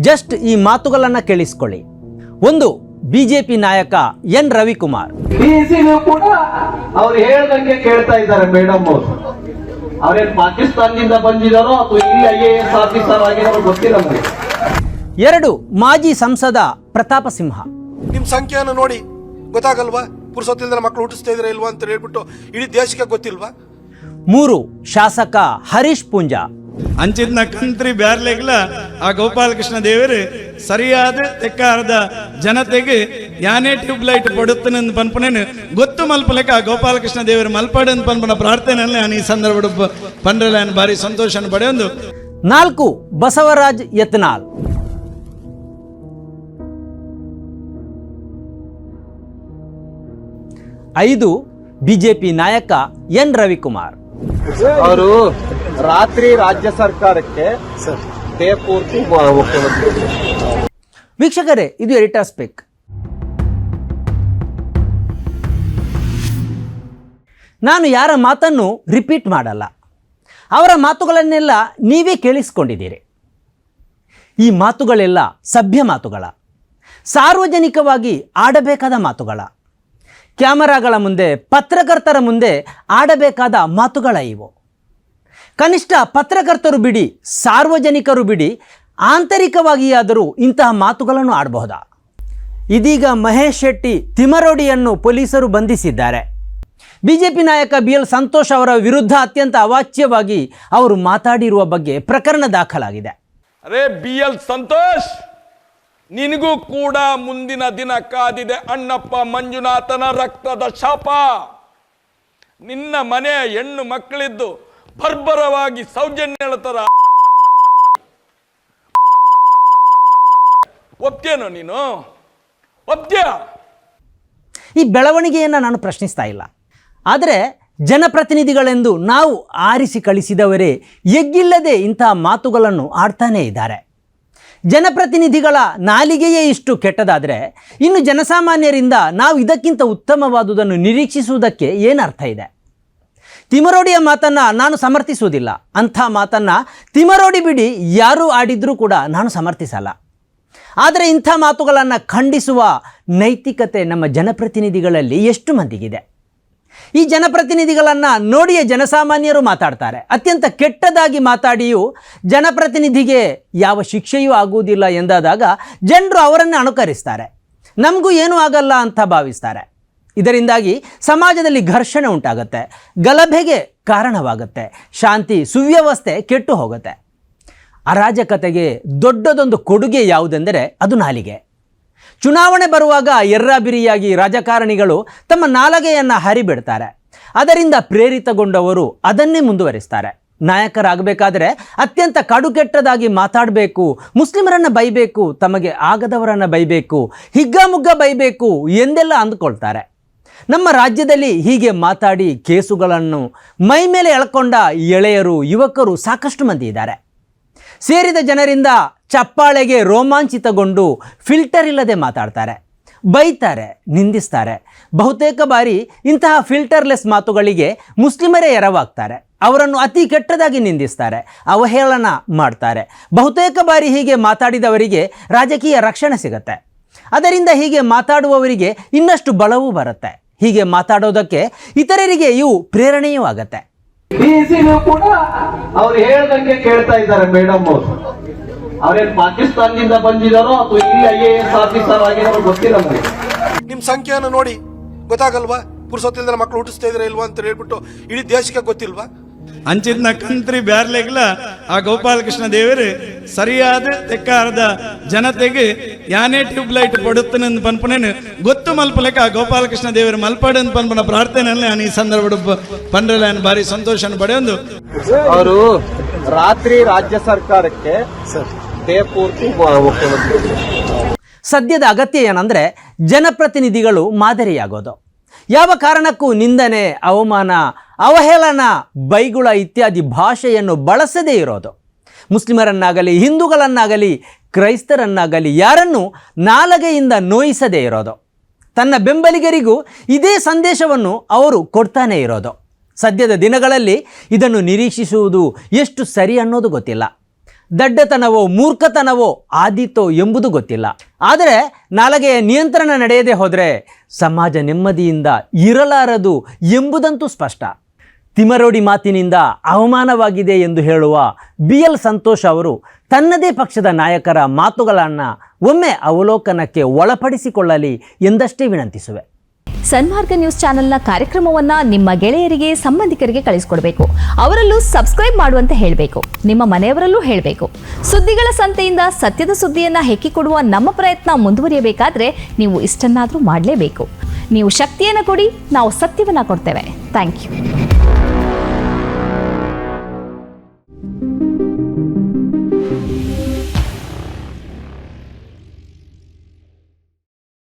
Just ಈ ಮಾತುಗಳನ್ನ ಕೇಳಿಸ್ಕೊಳ್ಳಿ. ಒಂದು ಬಿಜೆಪಿ ನಾಯಕ ಎನ್ ರವಿಕುಮಾರ್. ಕೂಡ ಅವ್ರು ಹೇಳ್ದಂಗೆ ಕೇಳ್ತಾ ಇದ್ದಾರೆ ಮೇಡಮ್ ಅವರು. ಅವ್ರೇನ್ ಪಾಕಿಸ್ತಾನದಿಂದ ಬಂದಿದಾರೋ ಅಥವಾ ಇಲ್ಲಿ ಐ ಎ ಎಸ್ ಆಫೀಸರ್ ಆಗಿದಾರೋ ಗೊತ್ತಿಲ್ಲ ನಮಗೆ. ಎರಡು ಮಾಜಿ ಸಂಸದ ಪ್ರತಾಪ ಸಿಂಹ. ನಿಮ್ ಸಂಖ್ಯೆಯನ್ನು ನೋಡಿ ಗೊತ್ತಾಗಲ್ವಾ? ಪುರುಷೋತ್ತಿಲ್ದ ಮಕ್ಕಳು ಹುಟ್ಟಿಸ್ತಾ ಇದ್ರೆ ಇಲ್ವಾ ಅಂತ ಹೇಳ್ಬಿಟ್ಟು ಇಡೀ ದೇಶಕ್ಕೆ ಗೊತ್ತಿಲ್ವಾ? ಮೂರು ಶಾಸಕ ಹರೀಶ್ ಪೂಂಜಾ. ಅಂಚಿನ ಕಂತ್ರಿ ಬ್ಯಾರ್ಲೆಗ್ಲ ಆ ಗೋಪಾಲಕೃಷ್ಣ ದೇವರು ಸರಿಯಾದ ತೆಕ್ಕಾರದ ಜನತೆಗೆ ಯಾನೇ ಟ್ಯೂಬ್ ಲೈಟ್ ಪಡುತ್ತನೆಂದು ಪನ್ಪನೇನು ಗೊತ್ತು ಮಲ್ಪಲೆಕ್ಕ ಆ ಗೋಪಾಲಕೃಷ್ಣ ದೇವರು ಮಲ್ಪಡನ್ ಪನ್ಪನ ಪ್ರಾರ್ಥನೆ ನಾನು ಈ ಸಂದರ್ಭ ಪಂಡ್ರಲ್ಲ ಭಾರಿ ಸಂತೋಷ ಪಡೆಯೊಂದು. ನಾಲ್ಕು, ಬಸವರಾಜ್ ಯತ್ನಾಲ್ ಐದು, ಬಿಜೆಪಿ ನಾಯಕ ಎನ್ ರವಿಕುಮಾರ್. ಅವರು ರಾತ್ರಿ ರಾಜ್ಯ ಸರ್ಕಾರಕ್ಕೆ ಡೇ ಪೂರ್ತಿ ಮುಖ್ಯಮಂತ್ರಿ. ವೀಕ್ಷಕರೇ ಇದು ಎಡಿಟರ್ ಸ್ಪೆಕ್. ನಾನು ಯಾರ ಮಾತನ್ನು ರಿಪೀಟ್ ಮಾಡಲ್ಲ. ಅವರ ಮಾತುಗಳನ್ನೆಲ್ಲ ನೀವೇ ಕೇಳಿಸ್ಕೊಂಡಿದ್ದೀರಿ. ಈ ಮಾತುಗಳೆಲ್ಲ ಸಭ್ಯ ಮಾತುಗಳ. ಸಾರ್ವಜನಿಕವಾಗಿ ಆಡಬೇಕಾದ ಮಾತುಗಳ. ಕ್ಯಾಮರಾಗಳ ಮುಂದೆ ಪತ್ರಕರ್ತರ ಮುಂದೆ ಆಡಬೇಕಾದ ಮಾತುಗಳ ಇವು. ಕನಿಷ್ಠ ಪತ್ರಕರ್ತರು ಬಿಡಿ, ಸಾರ್ವಜನಿಕರು ಬಿಡಿ ಆಂತರಿಕವಾಗಿಯಾದರೂ ಇಂತಹ ಮಾತುಗಳನ್ನು ಆಡಬಹುದಾ? ಇದೀಗ ಮಹೇಶ್ ಶೆಟ್ಟಿ ತಿಮರೋಡಿಯನ್ನು ಪೊಲೀಸರು ಬಂಧಿಸಿದ್ದಾರೆ. ಬಿಜೆಪಿ ನಾಯಕ ಬಿ ಎಲ್ ಸಂತೋಷ್ ಅವರ ವಿರುದ್ಧ ಅತ್ಯಂತ ಅವಾಚ್ಯವಾಗಿ ಅವರು ಮಾತಾಡಿರುವ ಬಗ್ಗೆ ಪ್ರಕರಣ ದಾಖಲಾಗಿದೆ. ಅರೇ ಬಿ ಎಲ್ ಸಂತೋಷ್, ನಿನಗೂ ಕೂಡ ಮುಂದಿನ ದಿನ ಕಾದಿದೆ ಅಣ್ಣಪ್ಪ ಮಂಜುನಾಥನ ರಕ್ತದ ಶಾಪ. ನಿನ್ನ ಮನೆಯ ಹೆಣ್ಣು ಮಕ್ಕಳಿದ್ದು ಬರ್ಬರವಾಗಿ ಸೌಜನ್ಯ ಹೇಳ್ತಾರ. ಒಪ್ತೇನೋ ನೀನು? ಒಪ್ತೀಯ? ಈ ಬೆಳವಣಿಗೆಯನ್ನು ನಾನು ಪ್ರಶ್ನಿಸ್ತಾ ಇಲ್ಲ. ಆದರೆ ಜನಪ್ರತಿನಿಧಿಗಳೆಂದು ನಾವು ಆರಿಸಿ ಕಳಿಸಿದವರೇ ಎಗ್ಗಿಲ್ಲದೆ ಇಂತಹ ಮಾತುಗಳನ್ನು ಆಡ್ತಾನೇ ಇದ್ದಾರೆ. ಜನಪ್ರತಿನಿಧಿಗಳ ನಾಲಿಗೆಯೇ ಇಷ್ಟು ಕೆಟ್ಟದಾದರೆ ಇನ್ನು ಜನಸಾಮಾನ್ಯರಿಂದ ನಾವು ಇದಕ್ಕಿಂತ ಉತ್ತಮವಾದುದನ್ನು ನಿರೀಕ್ಷಿಸುವುದಕ್ಕೆ ಏನರ್ಥ ಇದೆ? ತಿಮರೋಡಿಯ ಮಾತನ್ನು ನಾನು ಸಮರ್ಥಿಸುವುದಿಲ್ಲ. ಅಂಥ ಮಾತನ್ನು ತಿಮರೋಡಿ ಬಿಡಿ, ಯಾರು ಆಡಿದರೂ ಕೂಡ ನಾನು ಸಮರ್ಥಿಸಲ್ಲ. ಆದರೆ ಇಂಥ ಮಾತುಗಳನ್ನು ಖಂಡಿಸುವ ನೈತಿಕತೆ ನಮ್ಮ ಜನಪ್ರತಿನಿಧಿಗಳಲ್ಲಿ ಎಷ್ಟು ಮಂದಿಗಿದೆ. ಈ ಜನಪ್ರತಿನಿಧಿಗಳನ್ನು ನೋಡಿಯೇ ಜನಸಾಮಾನ್ಯರು ಮಾತಾಡ್ತಾರೆ. ಅತ್ಯಂತ ಕೆಟ್ಟದಾಗಿ ಮಾತಾಡಿಯೂ ಜನಪ್ರತಿನಿಧಿಗೆ ಯಾವ ಶಿಕ್ಷೆಯೂ ಆಗುವುದಿಲ್ಲ ಎಂದಾದಾಗ ಜನರು ಅವರನ್ನು ಅನುಕರಿಸ್ತಾರೆ. ನಮಗೂ ಏನೂ ಆಗಲ್ಲ ಅಂತ ಭಾವಿಸ್ತಾರೆ. ಇದರಿಂದಾಗಿ ಸಮಾಜದಲ್ಲಿ ಘರ್ಷಣೆ ಉಂಟಾಗುತ್ತೆ, ಗಲಭೆಗೆ ಕಾರಣವಾಗುತ್ತೆ, ಶಾಂತಿ, ಸುವ್ಯವಸ್ಥೆ ಕೆಟ್ಟು ಹೋಗುತ್ತೆ. ಅರಾಜಕತೆಗೆ ದೊಡ್ಡದೊಂದು ಕೊಡುಗೆ ಯಾವುದೆಂದರೆ ಅದು ನಾಲಿಗೆ. ಚುನಾವಣೆ ಬರುವಾಗ ಎರ್ರಾಬಿರಿಯಾಗಿ ರಾಜಕಾರಣಿಗಳು ತಮ್ಮ ನಾಲಗೆಯನ್ನು ಹರಿಬಿಡ್ತಾರೆ. ಅದರಿಂದ ಪ್ರೇರಿತಗೊಂಡವರು ಅದನ್ನೇ ಮುಂದುವರಿಸ್ತಾರೆ. ನಾಯಕರಾಗಬೇಕಾದರೆ ಅತ್ಯಂತ ಕಡುಕೆಟ್ಟದಾಗಿ ಮಾತಾಡಬೇಕು, ಮುಸ್ಲಿಮರನ್ನು ಬೈಬೇಕು, ತಮಗೆ ಆಗದವರನ್ನು ಬೈಬೇಕು, ಹಿಗ್ಗಾಮುಗ್ಗ ಬೈಬೇಕು ಎಂದೆಲ್ಲ ಅಂದುಕೊಳ್ತಾರೆ. ನಮ್ಮ ರಾಜ್ಯದಲ್ಲಿ ಹೀಗೆ ಮಾತಾಡಿ ಕೇಸುಗಳನ್ನು ಮೈ ಮೇಲೆ ಎಳ್ಕೊಂಡ ಎಳೆಯರು, ಯುವಕರು ಸಾಕಷ್ಟು ಮಂದಿ ಇದ್ದಾರೆ. ಸೇರಿದ ಜನರಿಂದ ಚಪ್ಪಾಳೆಗೆ ರೋಮಾಂಚಿತಗೊಂಡು ಫಿಲ್ಟರ್ ಇಲ್ಲದೆ ಮಾತಾಡ್ತಾರೆ, ಬೈತಾರೆ, ನಿಂದಿಸ್ತಾರೆ. ಬಹುತೇಕ ಬಾರಿ ಇಂತಹ ಫಿಲ್ಟರ್ಲೆಸ್ ಮಾತುಗಳಿಗೆ ಮುಸ್ಲಿಮರೇ ಎರವಾಗ್ತಾರೆ. ಅವರನ್ನು ಅತಿ ಕೆಟ್ಟದಾಗಿ ನಿಂದಿಸ್ತಾರೆ, ಅವಹೇಳನ ಮಾಡ್ತಾರೆ. ಬಹುತೇಕ ಬಾರಿ ಹೀಗೆ ಮಾತಾಡಿದವರಿಗೆ ರಾಜಕೀಯ ರಕ್ಷಣೆ ಸಿಗುತ್ತೆ. ಅದರಿಂದ ಹೀಗೆ ಮಾತಾಡುವವರಿಗೆ ಇನ್ನಷ್ಟು ಬಲವೂ ಬರುತ್ತೆ. ಹೀಗೆ ಮಾತಾಡೋದಕ್ಕೆ ಇತರರಿಗೆ ಇವು ಪ್ರೇರಣೆಯೂ ಆಗತ್ತೆ. ಕೂಡ ಅವ್ರು ಹೇಳ್ದಂಗೆ ಕೇಳ್ತಾ ಇದ್ದಾರೆ ಮೇಡಮ್ ಅವರು. ಅವ್ರೇನ್ ಪಾಕಿಸ್ತಾನದಿಂದ ಬಂದಿದಾರೋ ಅಥವಾ ಇಲ್ಲಿ ಐ ಎ ಎಸ್ ಆಫೀಸರ್ ಆಗಿರೋ ಗೊತ್ತಿಲ್ಲ ನಮಗೆ. ನಿಮ್ ಸಂಖ್ಯೆಯನ್ನು ನೋಡಿ ಗೊತ್ತಾಗಲ್ವಾ? ಪುರುಸೊತ್ತಿಲ್ದ ಮಕ್ಕಳು ಹುಟ್ಟಿಸ್ತಾ ಇದ್ರೆ ಇಲ್ವಾ ಅಂತ ಹೇಳ್ಬಿಟ್ಟು ಇಡೀ ದೇಶಕ್ಕೆ ಗೊತ್ತಿಲ್ವಾ? ಅಂಚಿನ ಕಂತ್ರಿ ಬ್ಯಾರ್ಲೆಗ್ಲ ಆ ಗೋಪಾಲಕೃಷ್ಣ ದೇವರು ಸರಿಯಾದ ತೆಕ್ಕಾರದ ಜನತೆಗೆ ಯಾನೇ ಟ್ಯೂಬ್ ಲೈಟ್ ಪಡುತ್ತೆ ಪನ್ಪನೇನು ಗೊತ್ತು ಮಲ್ಪಲೆಕ್ಕ ಆ ಗೋಪಾಲಕೃಷ್ಣ ದೇವರು ಮಲ್ಪಡ ಪನ್ಪನ ಪ್ರಾರ್ಥನೆಯಲ್ಲಿ ನಾನು ಈ ಸಂದರ್ಭ ಪಂಡ್ರಲ್ಲ ಭಾರಿ ಸಂತೋಷ ಪಡೆಯೊಂದು. ಅವರು ರಾತ್ರಿ ರಾಜ್ಯ ಸರ್ಕಾರಕ್ಕೆ ಪೂರ್ತಿ ಸದ್ಯದ ಅಗತ್ಯ ಏನಂದ್ರೆ ಜನಪ್ರತಿನಿಧಿಗಳು ಮಾದರಿಯಾಗೋದು. ಯಾವ ಕಾರಣಕ್ಕೂ ನಿಂದನೆ ಅವಮಾನ ಅವಹೇಳನ, ಬೈಗುಳ ಇತ್ಯಾದಿ ಭಾಷೆಯನ್ನು ಬಳಸದೇ ಇರೋದು. ಮುಸ್ಲಿಮರನ್ನಾಗಲಿ, ಹಿಂದೂಗಳನ್ನಾಗಲಿ, ಕ್ರೈಸ್ತರನ್ನಾಗಲಿ ಯಾರನ್ನು ನಾಲಗೆಯಿಂದ ನೋಯಿಸದೇ ಇರೋದು. ತನ್ನ ಬೆಂಬಲಿಗರಿಗೂ ಇದೇ ಸಂದೇಶವನ್ನು ಅವರು ಕೊಡ್ತಾನೇ ಇರೋದು. ಸದ್ಯದ ದಿನಗಳಲ್ಲಿ ಇದನ್ನು ನಿರೀಕ್ಷಿಸುವುದು ಎಷ್ಟು ಸರಿ ಅನ್ನೋದು ಗೊತ್ತಿಲ್ಲ. ದಡ್ಡತನವೋ, ಮೂರ್ಖತನವೋ ಆದೀತೋ ಎಂಬುದು ಗೊತ್ತಿಲ್ಲ. ಆದರೆ ನಾಲಗೆಯ ನಿಯಂತ್ರಣ ನಡೆಯದೇ ಹೋದರೆ ಸಮಾಜ ನೆಮ್ಮದಿಯಿಂದ ಇರಲಾರದು ಎಂಬುದಂತೂ ಸ್ಪಷ್ಟ. ತಿಮರೋಡಿ ಮಾತಿನಿಂದ ಅವಮಾನವಾಗಿದೆ ಎಂದು ಹೇಳುವ ಬಿ ಎಲ್ ಸಂತೋಷ್ ಅವರು ತನ್ನದೇ ಪಕ್ಷದ ನಾಯಕರ ಮಾತುಗಳನ್ನು ಒಮ್ಮೆ ಅವಲೋಕನಕ್ಕೆ ಒಳಪಡಿಸಿಕೊಳ್ಳಲಿ ಎಂದಷ್ಟೇ ವಿನಂತಿಸುವೆ. ಸನ್ಮಾರ್ಗ ನ್ಯೂಸ್ ಚಾನೆಲ್ನ ಕಾರ್ಯಕ್ರಮವನ್ನ ನಿಮ್ಮ ಗೆಳೆಯರಿಗೆ, ಸಂಬಂಧಿಕರಿಗೆ ಕಳಿಸಿಕೊಡಬೇಕು. ಅವರಲ್ಲೂ ಸಬ್ಸ್ಕ್ರೈಬ್ ಮಾಡುವಂತೆ ಹೇಳಬೇಕು. ನಿಮ್ಮ ಮನೆಯವರಲ್ಲೂ ಹೇಳಬೇಕು. ಸುದ್ದಿಗಳ ಸಂತೆಯಿಂದ ಸತ್ಯದ ಸುದ್ದಿಯನ್ನು ಹೆಕ್ಕಿಕೊಡುವ ನಮ್ಮ ಪ್ರಯತ್ನ ಮುಂದುವರಿಯಬೇಕಾದ್ರೆ ನೀವು ಇಷ್ಟನ್ನಾದರೂ ಮಾಡಲೇಬೇಕು. ನೀವು ಶಕ್ತಿಯನ್ನು ಕೊಡಿ, ನಾವು ಸತ್ಯವನ್ನು ಕೊಡ್ತೇವೆ. Thank you